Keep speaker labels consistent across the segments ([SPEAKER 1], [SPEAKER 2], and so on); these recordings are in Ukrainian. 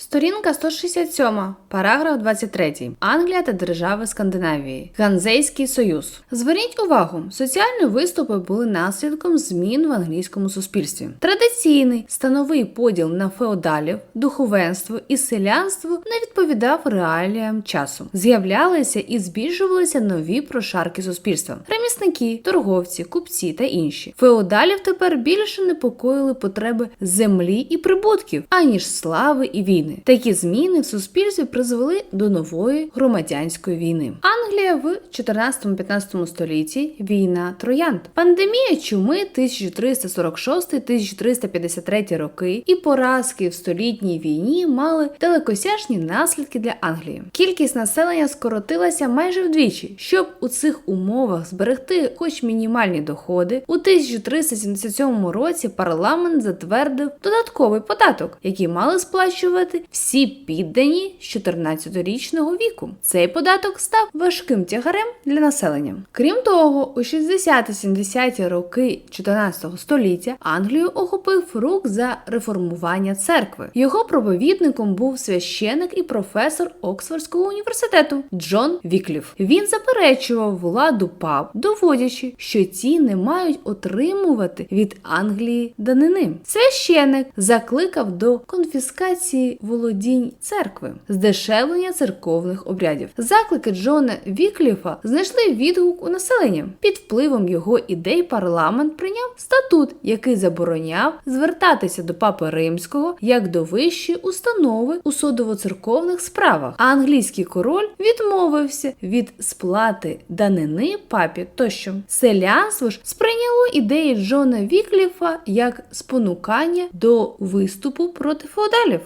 [SPEAKER 1] Сторінка 167, параграф 23. Англія та держави Скандинавії. Ганзейський союз. Зверніть увагу, соціальні виступи були наслідком змін в англійському суспільстві. Традиційний становий поділ на феодалів, духовенство і селянство не відповідав реаліям часу. З'являлися і збільшувалися нові прошарки суспільства: ремісники, торговці, купці та інші. Феодалів тепер більше непокоїли потреби землі і прибутків, аніж слави і війни. Такі зміни в суспільстві призвели до нової громадянської війни. Англія в 14-15 столітті війна троянд, пандемія чуми 1346-1353 роки і поразки в столітній війні мали далекосяжні наслідки для Англії. Кількість населення скоротилася майже вдвічі. Щоб у цих умовах зберегти хоч мінімальні доходи, у 1377 році парламент затвердив додатковий податок, який мали сплачувати всі піддані з 14-річного віку. Цей податок став важким тягарем для населення. Крім того, у 60-70-ті роки 14 століття Англію охопив рух за реформування церкви. Його проповідником був священик і професор Оксфордського університету Джон Вікліф. Він заперечував владу пап, доводячи, що ті не мають отримувати від Англії данини. Священик закликав до конфіскації володінь церкви, здешевлення церковних обрядів. Заклики Джона Вікліфа знайшли відгук у населення. Під впливом його ідей парламент прийняв статут, який забороняв звертатися до папи римського як до вищої установи у судово-церковних справах. А англійський король відмовився від сплати данини папі тощо. Селянство ж сприйняло ідеї Джона Вікліфа як спонукання до виступу проти феодалів.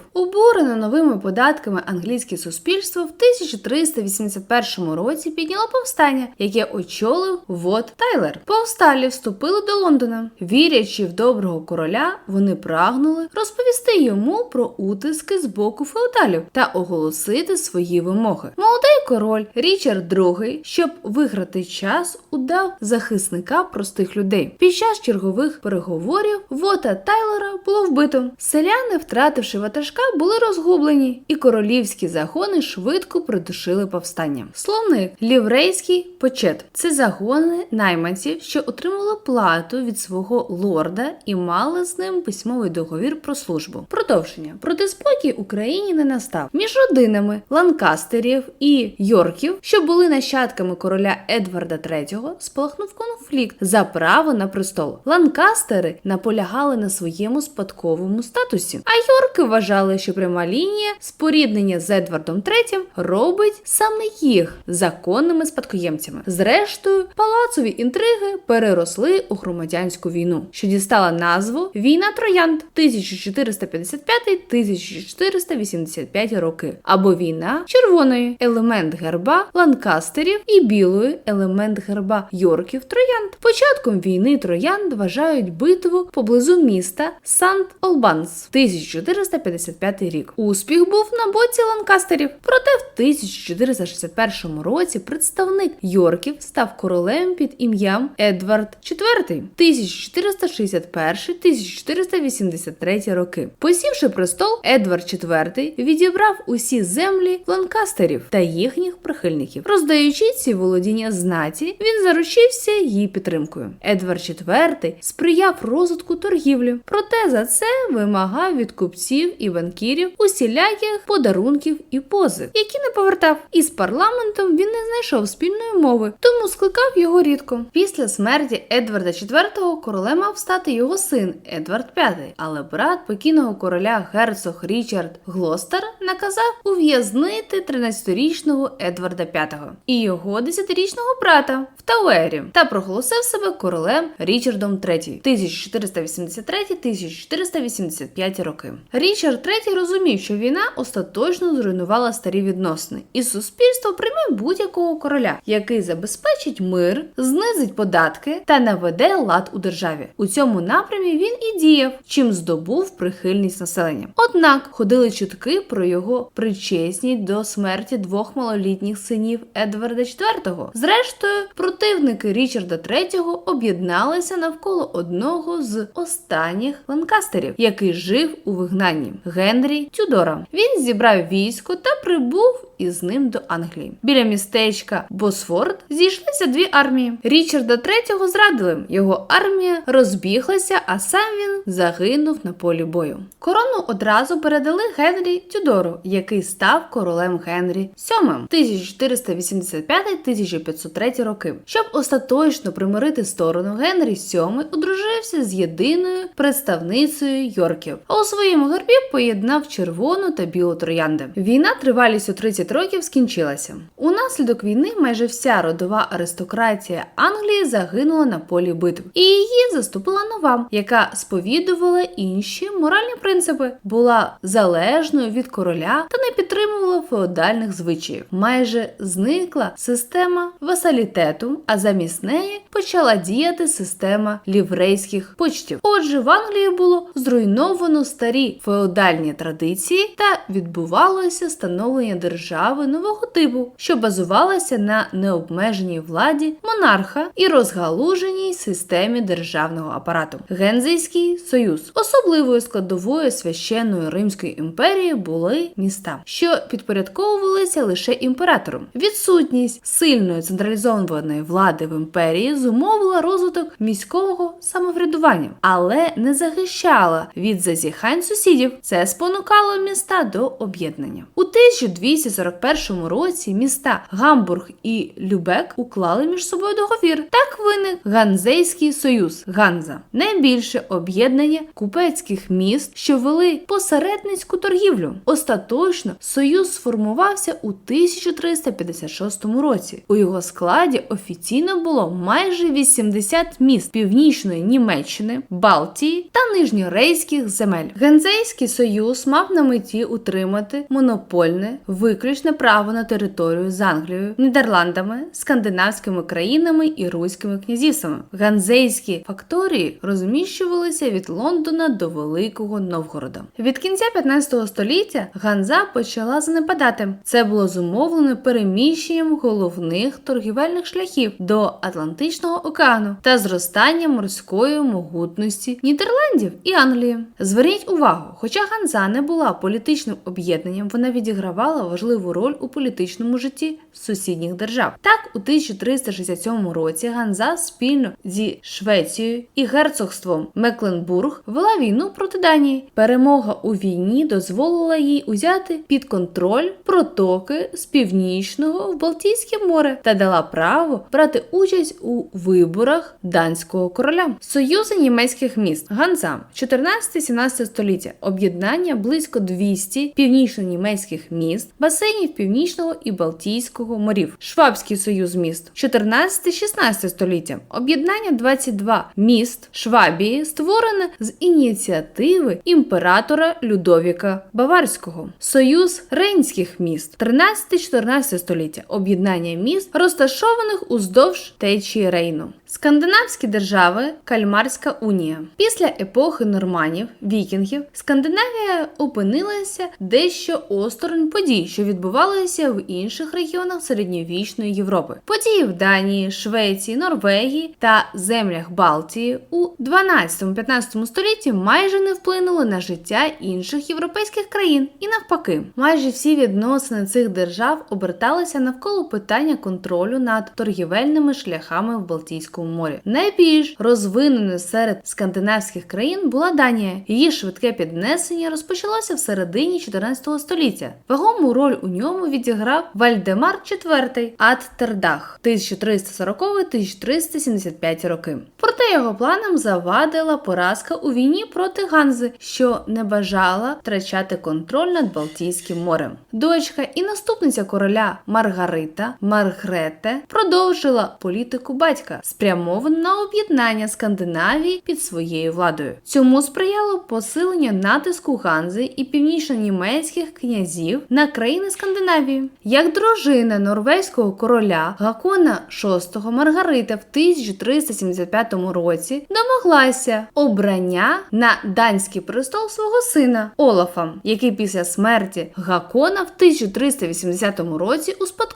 [SPEAKER 1] Обурене новими податками англійське суспільство в 1381 році підняло повстання, яке очолив Вот Тайлер. Повсталі вступили до Лондона. Вірячи в доброго короля, вони прагнули розповісти йому про утиски з боку феодалів та оголосити свої вимоги. Молодий король Річард II, щоб виграти час, удав захисника простих людей. Під час чергових переговорів Вота Тайлера було вбито. Селяни, втративши ватажка, були розгублені, і королівські загони швидко придушили повстання. Словник ліврейський почет це загони найманців, що отримали плату від свого лорда і мали з ним письмовий договір про службу. Продовження протиспокій Україні не настав між родинами Ланкастерів і Йорків, що були нащадками короля Едварда III, спалахнув конфлікт за право на престол. Ланкастери наполягали на своєму спадковому статусі, а Йорки вважали, що пряма лінія споріднення з Едвардом III робить саме їх законними спадкоємцями. Зрештою, палацові інтриги переросли у громадянську війну, що дістала назву Війна Троянд 1455-1485 роки, або війна червоної елемент герба ланкастерів і білої елемент герба Йорків Троянд. Початком війни Троянд вважають битву поблизу міста Сант Олбанс 1455 рік. Успіх був на боці ланкастерів. Проте в 1461 році представник Йорків став королем під ім'ям Едвард IV 1461-1483 роки. Посівши престол, Едвард IV відібрав усі землі ланкастерів та їхніх прихильників. Роздаючи ці володіння знаті, він заручився її підтримкою. Едвард IV сприяв розвитку торгівлі, проте за це вимагав від купців і банкірів усіляких подарунків і позик, які не повертав. Із парламентом він не знайшов спільної мови, тому скликав його рідко. Після смерті Едварда IV королем мав стати його син Едвард V, але брат покійного короля герцог Річард Глостер наказав ув'язнити 13-річного Едварда V і його 10-річного брата в Тауері та проголосив себе королем Річардом III 1483-1485 роки. Річард III розумів, що війна остаточно зруйнувала старі відносини, і суспільство прийме будь-якого короля, який забезпечить мир, знизить податки та наведе лад у державі. У цьому напрямі він і діяв, чим здобув прихильність населення. Однак ходили чутки про його причесність до смерті двох малолітніх синів Едварда IV. Зрештою, противники Річарда III об'єдналися навколо одного з останніх ланкастерів, який жив у вигнанні Генрі Тюдора. Він зібрав військо та прибув із ним до Англії. Біля містечка Босфорд зійшлися дві армії. Річарда III зрадили. Його армія розбіглася, а сам він загинув на полі бою. Корону одразу передали Генрі Тюдору, який став королем Генрі VII 1485-1503 роки. Щоб остаточно примирити сторону, Генрі VII одружився з єдиною представницею Йорків, а у своєму гербі поєднав червону та білу троянди. Війна тривалістю 30 років скінчилася. Унаслідок війни майже вся родова аристократія Англії загинула на полі битв, і її заступила нова, яка сповідувала інші моральні принципи, була залежною від короля та не підтримувала феодальних звичаїв. Майже зникла система васалітету, а замість неї почала діяти система ліврейських почтів. Отже, в Англії було зруйновано старі феодальні традиції та відбувалося становлення держави нового типу, що базувалося на необмеженій владі монарха і розгалуженій системі державного апарату. Гензейський союз особливою складовою священної Римської імперії були міста, що підпорядковувалися лише імператору. Відсутність сильної централізованої влади в імперії зумовила розвиток міського самоврядування, але не захищала від зазіхань сусідів. Це спонукало міста до об'єднання. У 1241 році міста Гамбург і Любек уклали між собою договір. Так виник Ганзейський союз Ганза, найбільше об'єднання купецьких міст, що вели посередницьку торгівлю. Остаточно союз сформувався у 1356 році. У його складі офіційно було майже 80 міст північної Німеччини, Балтії та нижньорейських земель. Ганзейський союз мав на меті утримати монопольне виключне право на територію з Англією, Нідерландами, скандинавськими країнами і руськими князівствами. Ганзейські факторії розміщувалися від Лондона до Великого Новгорода. Від кінця 15 століття Ганза почала занепадати. Це було зумовлено переміщенням головних торгівельних шляхів до Атлантичного океану та зростанням морської могутності Нідерландів і Англії. Зверніть увагу, хоча Ганза не була політичним об'єднанням, вона відігравала важливу роль у політичному житті сусідніх держав. Так, у 1367 році Ганза спільно зі Швецією і герцогством Мекленбург вела війну проти Данії. Перемога у війні дозволила їй узяти під контроль протоки з північного в Балтійське море та дала право брати участь у виборах данського короля. Союзи німецьких міст Ганза 14-17 століття об'єднання близько 200 північно-німецьких міст, басейнів північного і Балтійського морів, Швабський союз міст 14-16 століття об'єднання 22 міст Швабії створене з ініціативи імператора Людовіка Баварського, Союз Рейнських міст 13-14 століття об'єднання міст, розташованих уздовж течії Рейну. Скандинавські держави Кальмарська унія. Після епохи норманів, вікінгів, Скандинавія опинилася дещо осторонь подій, що відбувалися в інших регіонах середньовічної Європи. Події в Данії, Швеції, Норвегії та землях Балтії у 12-15 столітті майже не вплинули на життя інших європейських країн і навпаки, майже всі відносини цих держав оберталися навколо питання контролю над торгівельними шляхами в Балтійському морі. Найбільш розвиненою серед скандинавських країн була Данія. Її швидке піднесення розпочалося в середині 14 століття. Вагому роль у ньому відіграв Вальдемар IV Аттердах 1340-1375 роки. Проте його планам завадила поразка у війні проти Ганзи, що не бажала втрачати контроль над Балтійським морем. Дочка і наступниця короля Маргарита Маргрете продовжила політику батька, спрямовану на об'єднання Скандинавії під своєю владою. Цьому сприяло посилення натиску Ганзи і північно-німецьких князів на країни Скандинавії. Як дружина норвезького короля Гакона VI Маргарита в 1375 році домоглася обрання на данський престол свого сина Олафа, який після смерті Гакона в 1380 році успадкував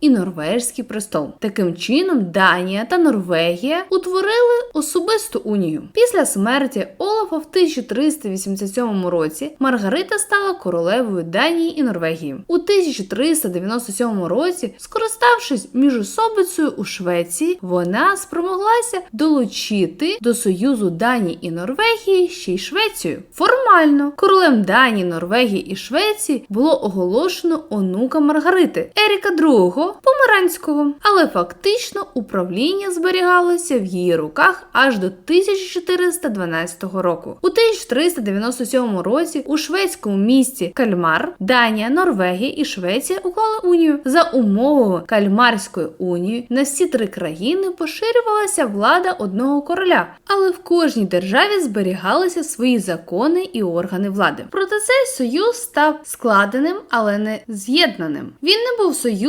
[SPEAKER 1] і норвежський престол. Таким чином, Данія та Норвегія утворили особисту унію. Після смерті Олафа в 1387 році Маргарита стала королевою Данії і Норвегії. У 1397 році, скориставшись міжособицею у Швеції, вона спромоглася долучити до союзу Данії і Норвегії ще й Швецію. Формально королем Данії, Норвегії і Швеції було оголошено онука Маргарити Еріка II Померанського, але фактично управління зберігалося в її руках аж до 1412 року. У 1397 році у шведському місті Кальмар Данія, Норвегія і Швеція уклали унію. За умовами Кальмарської унії на всі три країни поширювалася влада одного короля, але в кожній державі зберігалися свої закони і органи влади. Проте цей союз став складеним, але не з'єднаним. Він не був союзом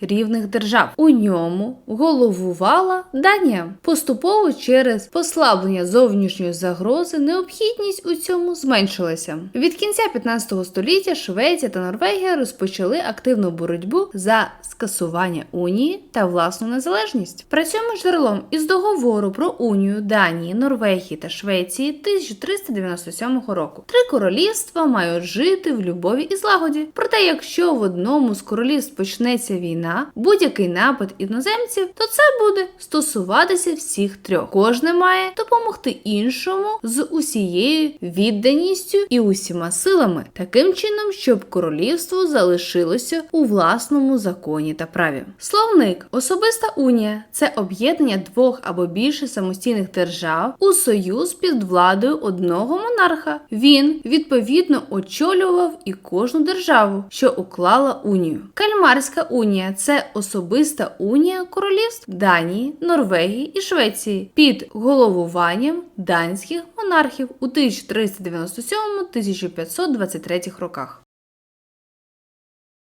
[SPEAKER 1] рівних держав. У ньому головувала Данія. Поступово через послаблення зовнішньої загрози необхідність у цьому зменшилася. Від кінця 15 століття Швеція та Норвегія розпочали активну боротьбу за скасування унії та власну незалежність. Працюємо джерелом із договору про унію Данії, Норвегії та Швеції 1397 року. Три королівства мають жити в любові і злагоді. Проте, якщо в одному з королівств почнеться війна, будь-який напад іноземців, то це буде стосуватися всіх трьох. Кожне має допомогти іншому з усією відданістю і усіма силами, таким чином, щоб королівство залишилося у власному законі та праві. Словник особиста унія це об'єднання двох або більше самостійних держав у союз під владою одного монарха. Він відповідно очолював і кожну державу, що уклала унію. Кальмарська унія це особиста унія королівств Данії, Норвегії і Швеції під головуванням данських монархів у 1397-1523 роках.